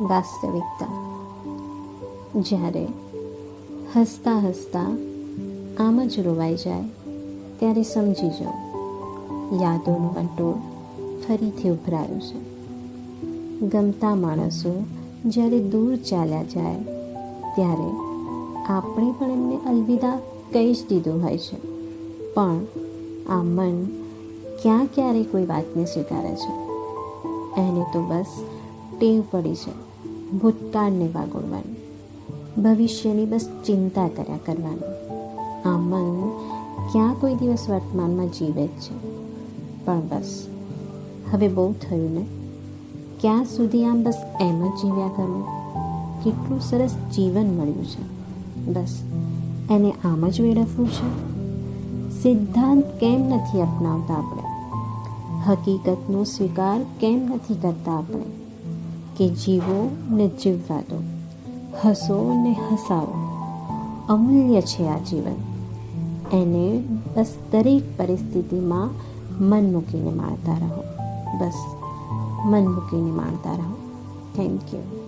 વાસ્તવિકતા. જ્યારે હસતા હસતા આમ જ રોવાઈ જાય, ત્યારે સમજી જાઓ, યાદોનું વંટોળ ફરીથી ઉભરાયું છે. ગમતા માણસો જ્યારે દૂર ચાલ્યા જાય, ત્યારે આપણે પણ એમને અલવિદા કહી જ દીધું હોય છે. પણ આ મન ક્યાં ક્યારે કોઈ વાતને સ્વીકારે છે? એને તો બસ ટેવ પડી છે. ભૂતકાળને વાગોળવાની. ભવિષ્યની બસ ચિંતા કર્યા કરવાની. આ મન ક્યાં કોઈ દિવસ વર્તમાનમાં જીવે જ છે. પણ બસ, હવે બહુ થયું ને? ક્યાં સુધી આમ બસ એમ જ જીવ્યા કરવું કેટલું સરસ જીવન મળ્યું છે. બસ, એને આમ જ વેડફવું છે. સિદ્ધાંત કેમ નથી અપનાવતા આપણે? હકીકતનો સ્વીકાર કેમ નથી કરતા આપણે? કે જીવો ને જીવવા દો હસો ને હસાવો. અમૂલ્ય છે આ જીવન. એને બસ દરેક પરિસ્થિતિમાં મન મૂકીને માણતા રહો. બસ મન મૂકીને માણતા રહો. Thank you